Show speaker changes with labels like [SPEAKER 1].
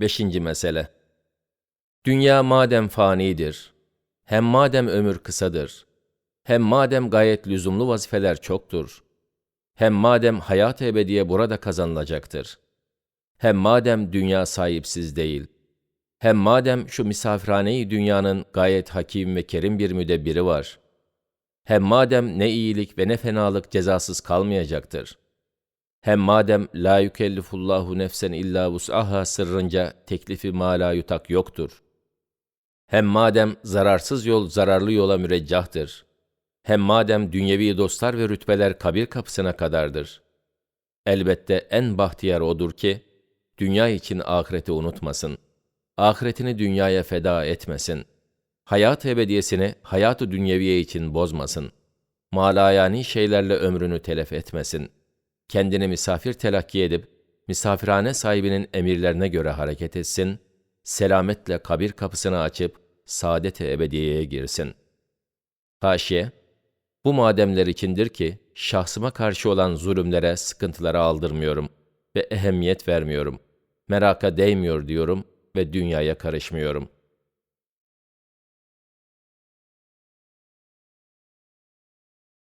[SPEAKER 1] Beşinci mesele. Dünya madem fanidir, hem madem ömür kısadır, hem madem gayet lüzumlu vazifeler çoktur, hem madem hayat ebediye burada kazanılacaktır, hem madem dünya sahipsiz değil, hem madem şu misafirhane-i dünyanın gayet hakim ve kerim bir müdebbiri var, hem madem ne iyilik ve ne fenalık cezasız kalmayacaktır, hem madem la yükellifullahu nefsen illa vus'aha sırrınca teklifi mala yutak yoktur. Hem madem zararsız yol zararlı yola müreccahtır. Hem madem dünyevi dostlar ve rütbeler kabir kapısına kadardır. Elbette en bahtiyar odur ki, dünya için ahireti unutmasın. Ahiretini dünyaya feda etmesin. Hayat ebediyesini hayatı dünyeviye için bozmasın. Malayani şeylerle ömrünü telef etmesin.'' Kendini misafir telakki edip, misafirhane sahibinin emirlerine göre hareket etsin, selametle kabir kapısını açıp, saadet-i ebediyeye girsin. Haşiye, bu mademler içindir ki, şahsıma karşı olan zulümlere, sıkıntılara aldırmıyorum ve ehemmiyet vermiyorum. Meraka değmiyor diyorum ve dünyaya karışmıyorum.